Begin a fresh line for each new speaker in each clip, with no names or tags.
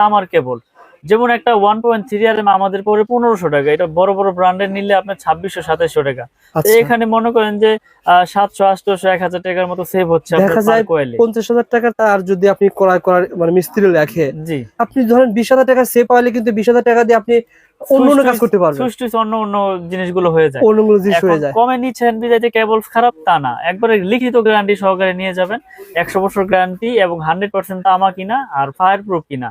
তামার কেবল যেমন একটা ওয়ান পয়েন্ট থ্রি আর আমাদের পরে পনেরোশো টাকা। এটা বড় বড় ব্র্যান্ডের নিলে আপনার ছাব্বিশশো সাতাইশশো টাকা।
আচ্ছা।
এখানে মনে করেন যে সাতশো আটশো এক হাজার টাকার মতো সেভ হচ্ছে
পঞ্চাশ হাজার টাকা তার যদি আপনি ক্রয় করার মানে মিস্ত্রি লেখে
জি।
আপনি ধরেন বিশ হাজার টাকা সেভ পাইলে কিন্তু বিশ হাজার টাকা দিয়ে আপনি অন্য অন্য কাজ করতে পারবেন।
সুইচ অন্য অন্য জিনিসগুলো হয়ে যায়।
অন্য অন্য জিনিস
এখন
হয়ে যায়।
কমে নিচ্ছেন বিদায় কেবল খারাপ তা না। একবারে লিখিত গ্যারান্টি সহকারে নিয়ে যাবেন। একশো বছর গ্যারান্টি এবং হান্ড্রেড পার্সেন্ট তামা কিনা আর ফায়ার প্রুফ কিনা।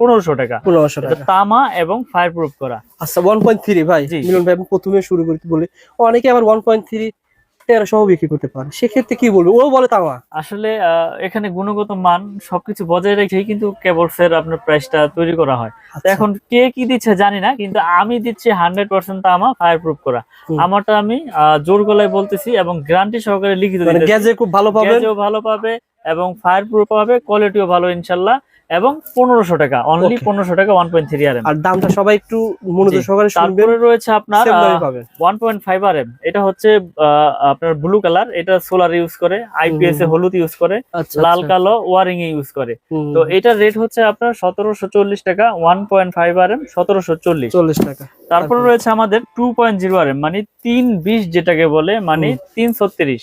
পনেরোশো টাকা।
পনেরোশো টাকা।
তামা এবং ফায়ার প্রুফ করা।
আচ্ছা ওয়ান পয়েন্ট থ্রি ভাই মিলন ভাই প্রথমে শুরু করতে বলি। অনেকে আবার ওয়ান পয়েন্ট থ্রি তেরোশো বিক্রি করতে পারে। সেক্ষেত্রে কি বলব? ও বলে তামা।
আসলে এখানে গুণগত মান সবকিছু বজায় রেখেই কিন্তু কেবলস এর আপনার প্রাইসটা তৈরি করা হয়।
আচ্ছা,
এখন কে কি দিচ্ছে জানি না কিন্তু আমি দিচ্ছি হান্ড্রেড পার্সেন্ট তামা ফায়ার প্রুফ করা আমারটা আমি জোর গলায় বলতেছি এবং গ্যারান্টি সহকারে লিখিত
মানে। গ্যাজে খুব ভালো
গ্যাজও ভালো পাবে এবং ফায়ার প্রুফ পাবে কোয়ালিটিও ভালো ইনশাল্লাহ। এবং পনেরোশো টাকা অনলি পনেরোশো টাকা one point three R M
আর দামটা সবাই একটু মনোযোগ সহকারে
তারপরে রয়েছে আপনার one point five R M এটা হচ্ছে আপনার ব্লু কালার এটা সোলার ইউজ করে আইপিএস এ হলুদ ইউজ করে
আচ্ছা
লাল
আচ্ছা।
কালো ওয়ারিং এ ইউজ করে তো এটার রেট হচ্ছে আপনার সতেরোশো চল্লিশ টাকা one point five R M সতেরোশো চল্লিশ।
চল্লিশ টাকা।
তারপরে
তারপরে?
রয়েছে আমাদের two point zero R M মানে তিন বিশ যেটাকে বলে মানে তিন ছত্রিশ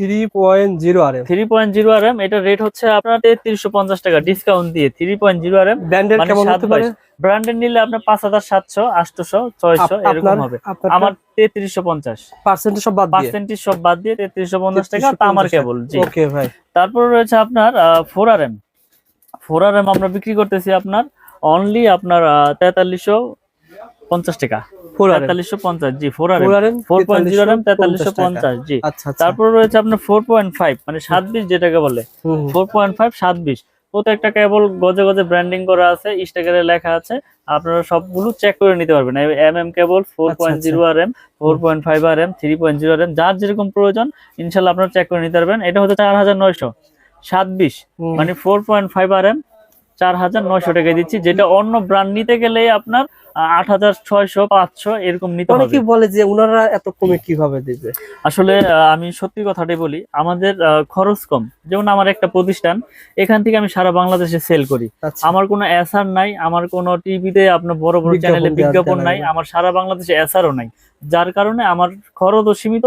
three point zero R M
three point zero R M এটা রেট হচ্ছে আপনার তেত্রিশশো পঞ্চাশ টাকা ডিসকাউন্ট দিয়ে three point zero R M
ব্র্যান্ডের কেমন হতে পারে?
ব্র্যান্ডের নিলে আপনার পাঁচ হাজার সাতশো আটশোশো ছয়শো এরকম হবে। আমার তেত্রিশশো পঞ্চাশ।
পার্সেন্টেজ সব বাদ
পার্সেন্টেজ সব বাদ দিয়ে তেত্রিশশো পঞ্চাশ টাকা তামার কেবল জি।
ওকে ভাই।
তারপর রয়েছে আপনার four R M four R M আমরা বিক্রি করতেছি আপনার অনলি আপনার তেতাল্লিশশো পঞ্চাশ টাকা। তেতাল্লিশশো পঞ্চাশ জি four
four M
point zero M তেতাল্লিশশো পঞ্চাশ জি। তারপর রয়েছে আপনার ফোর পয়েন্ট ফাইভ মানে সাত বিশ যেটাকে বলে। ফোর পয়েন্ট ফাইভ সাত বিশ। প্রত্যেকটা কেবল গজে গজে ব্র্যান্ডিং করা আছে স্টিকারে লেখা আছে। আপনারা সবগুলো চেক করে নিতে পারবেন। M M cable four point. Zero R M four point five R M three point zero R M যার যেরকম প্রয়োজন ইনশাল্লাহ আপনারা চেক করে নিতে পারবেন। এটা হচ্ছে চার হাজার নয়শো। সাত বিশ মানে four point five R M চার হাজার নয়শো টাকা দিচ্ছি যেটা অন্য ব্র্যান্ড নিতে গেলে আপনার আট হাজার ছয়শো পাঁচশো এরকম নিতে হবে।
অনেকে বলে যে ওনারা এত কমে কীভাবে দিবে?
আসলে আমি সত্যি কথাটাই বলি আমাদের খরচ কম। যেমন আমার একটা প্রতিষ্ঠান এখান থেকে আমি সারা বাংলাদেশে সেল করি।
আচ্ছা।
আমার কোনো এসআর নাই আমার কোনো টিভিতে আপনার বড় বড় চ্যানেলে বিজ্ঞাপন নাই
নাই।
আমার সারা বাংলাদেশে এসআরও নাই। যার কারণে আমার খরচও সীমিত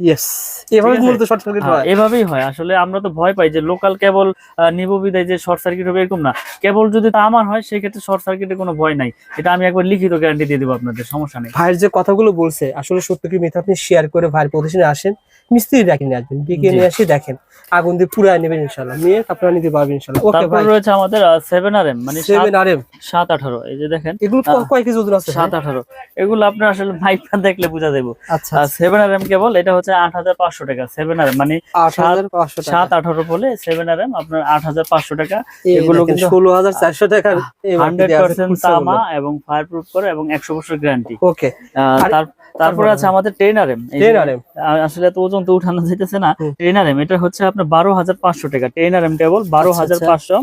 ইয়েস এভাবে মূলত শর্ট সার্কিট
হ্যাঁ,
হয়।
এভাবেই হয়। আসলে আমরা তো ভয় পাই যে লোকাল কেবল নিব বিদায় যে শর্ট সার্কিট হবে এরকম না। কেবল যদি তামার হয় সেক্ষেত্রে শর্ট সার্কিটের কোনো ভয় নাই। এটা আমি একবার লিখিত গ্যারান্টি দিয়ে দেবো আপনাদের সমস্যা নেই।
ভাইয়ের যে কথাগুলো বলছে আসলে সত্য কি মিথ্যা আপনি শেয়ার করে ভাইয়ের প্রতিষ্ঠানে আসেন মিস্ত্রি দেখেন আসবেন ডেকে নিয়ে আসি দেখেন আগুন দিয়ে পুরাই নেবেন ইনশাল্লাহ নিয়ে আপনারা নিতে পারবেন ইনশাল্লাহ ওকে ভাই।
রয়েছে আমাদের সেভেন আর এম মানে
সেভেন আর এম
সাত আঠারো এই যে দেখেন।
এগুলো কয় কেজি ওজন আছে
সাত আঠারো। এগুলো আপনার আসলে মাইকটা দেখলে বোঝা যাব
আচ্ছা
সেভেন আর কেবল এটা হচ্ছে আট হাজার পাঁচশো টাকা সেভেন আর এম মানে সাত আঠারো বলে সেভেন আর এম আপনার আট হাজার পাঁচশো টাকা।
এগুলো
এগুলো
কিন্তু
কিন্তু
ষোলো হাজার চারশো টাকার
হান্ড্রেড পার্সেন্ট তামা এবং ফায়ার প্রুফ করে এবং একশো বছর গ্যারান্টি
ওকে।
তারপরে আছে আমাদের এম আসলে তো ওজন তো উঠানো যেতেছে না। আর এম এটা হচ্ছে আপনার বারো হাজার পাঁচশো টাকা। টেন আর এম টেবল বারো হাজার। পাঁচশো।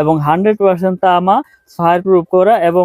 এবং হান্ড্রেড পার্সেন্ট তামা ফায়ার প্রুফ করা এবং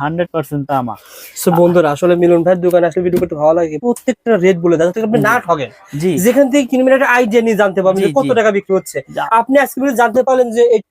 হান্ড্রেড পার্সেন্ট তামা
সো বন্ধুরা আসলে মিলন ভাইয়ের দোকানে আসলে ভিডিও করতে ভালো লাগে। প্রত্যেকটা রেট বলে দেয় যাতে আপনি না ঠকেন
জি।
যেখান থেকে কিনবেন একটা আইডিয়া নিয়ে জানতে পারবেন যে কত টাকা বিক্রি হচ্ছে। আপনি আজকে জানতে পারলেন যে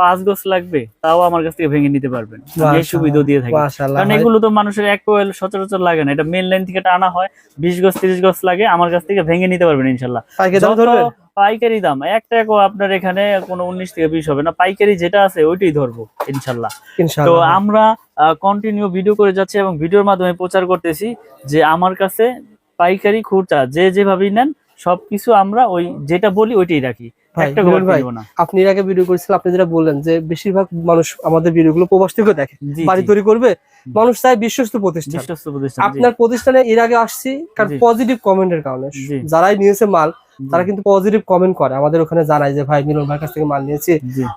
পাঁচ গজ লাগবে তাও আমার কাছ থেকে ভেঙে নিতে পারবেন। এই সুবিধা দিয়ে থাকি। কারণ এগুলো তো মানুষের এক কোয়েল সচরাচর লাগে না। এটা মেন লাইন থেকে টানা হয় বিশ তিরিশ লাগে আমার কাছ থেকে ভেঙে নিতে পারবেন ইনশাল্লাহ
পাইকারি দাম
যত
ধরবেন?
এক টাকাও আপনার এখানে কোনো উনিশ থেকে বিশ হবে না। পাইকারি যেটা আছে ওইটাই ধরবো ইনশাল্লাহ তো আমরা কন্টিনিউ ভিডিও করে যাচ্ছি এবং ভিডিওর মাধ্যমে প্রচার করতেছি যে আমার কাছে পাইকারি খুচরা যে যেভাবেই নেন সবকিছু আমরা ওই যেটা বলি ওইটাই রাখি। একটা
ভাই, আপনি এর আগে ভিডিও করেছিলেন আপনি যেটা বললেন যে বেশিরভাগ মানুষ আমাদের প্রবাস থেকে দেখে। বাড়ি তৈরি করবে মানুষ চায় বিশ্বস্ত প্রতিষ্ঠান। আপনার প্রতিষ্ঠানে এর আগে আসছি কারণ। পজিটিভ কমেন্টের কারণে। যারাই নিয়েছে মাল তারা কিন্তু পজিটিভ কমেন্ট করে। আমাদের ওখানে জানায় যে ভাই মিলন ভাইয়ের কাছ থেকে মাল নিয়েছি।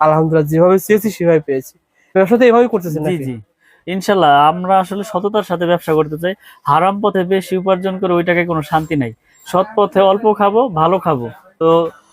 আলহামদুলিল্লাহ যেভাবে চেয়েছি সেভাবে পেয়েছি। ব্যবসা তো এভাবেই করতেছেন
জি
নাকি?
জি। ইনশাল্লাহ আমরা আসলে সততার সাথে ব্যবসা করতে চাই। হারাম পথে বেশি উপার্জন করে ওইটাকে কোনো শান্তি নাই। সৎ পথে অল্প খাব, ভালো খাব। তো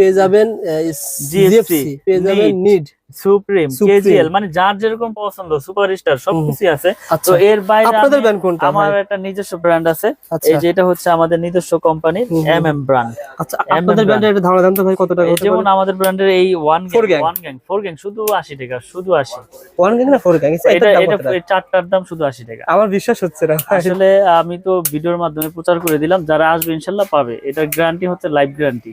পেয়ে যাবেন জিএফসি পেয়ে যাবেন নিড
সুপ্রিম কেজিএল মানে যার যেরকম পছন্দ সুপারস্টার সবকিছু আছে। তো
আচ্ছা
এর বাইরে
আপনাদের
আমি-
কোনটা
আমার একটা নিজস্ব ব্র্যান্ড আছে।
আচ্ছা।
এই যেটা হচ্ছে আমাদের নিজস্ব কোম্পানির
হুম হুম।
এম এম ব্র্যান্ড
আচ্ছা আপনাদের একটা ধারণা দেন তো ভাই কত টাকা
যেমন আমাদের ব্র্যান্ডের এই one gang. One gang four gang শুধু আশি টাকা শুধু আশি।
ওয়ান গ্যাং না ফোর গ্যাং
এটা এটা চারটার দাম শুধু আশি টাকা।
আমার বিশ্বাস হচ্ছে না
আসলে আমি তো ভিডিওর মাধ্যমে প্রচার করে দিলাম যারা আসবে ইনশাল্লাহ পাবে। এটা গ্যারান্টি হচ্ছে লাইফ গ্যারান্টি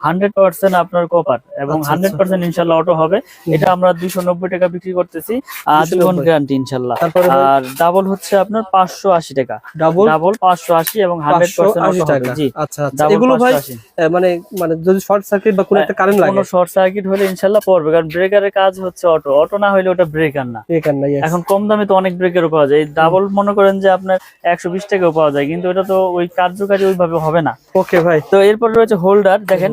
হান্ড্রেড পার্সেন্ট আপনার কপার এবং
আচ্ছা,
হান্ড্রেড পার্সেন্ট ইনশাল্লাহ অটো হবে। এটা আমরা দুইশো নব্বই টাকা বিক্রি করতেছি। আজীবন
290
গ্যারান্টি ইনশাল্লাহ। আর ডাবল হচ্ছে আপনার পাঁচশো আশি টাকা।
ডাবল
ডাবল পাঁচশো আশি এবং হান্ড্রেড পার্সেন্ট অটো হবে।
টাকা।
জি
আচ্ছা আচ্ছা। এগুলো ভাই মানে মানে যদি শর্ট সার্কিট বা কোনো একটা কারেন্ট লাগে?
কোনো শর্ট সার্কিট হলে ইনশাল্লাহ পড়বে। কারণ ব্রেকারের কাজ হচ্ছে অটো অটো না হলে ওটা ব্রেকার না।
নাই yes।
এখন কম দামে তো অনেক ব্রেকারও পাওয়া যায়। ডাবল মনে করেন যে আপনার একশো বিশ টাকাও পাওয়া যায়। কিন্তু এটা তো ওই কার্যকারী ওইভাবে হবে না।
ওকে ভাই।
তো এরপর রয়েছে হোল্ডার দেখেন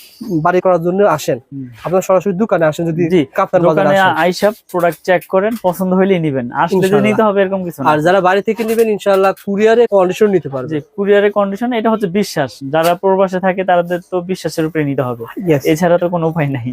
বাড়ি করার জন্য আসেন। আপনার সরাসরি দোকানে আসেন যদি কাপ্তান
দোকানে আইসা প্রোডাক্ট চেক করেন পছন্দ হইলে নিবেন। আসলে
যদি
নিতে হবে এরকম কিছু
আর যারা বাড়ি থেকে নেবেন ইনশাআল্লাহ কুরিয়ারে কন্ডিশন নিতে পারবে
জি কুরিয়ারে কন্ডিশন এটা হচ্ছে বিশ্বাস। যারা প্রবাসে থাকে তাদের তো বিশ্বাসের উপরে নিতে হবে। এছাড়া তো কোনো উপায় নাই।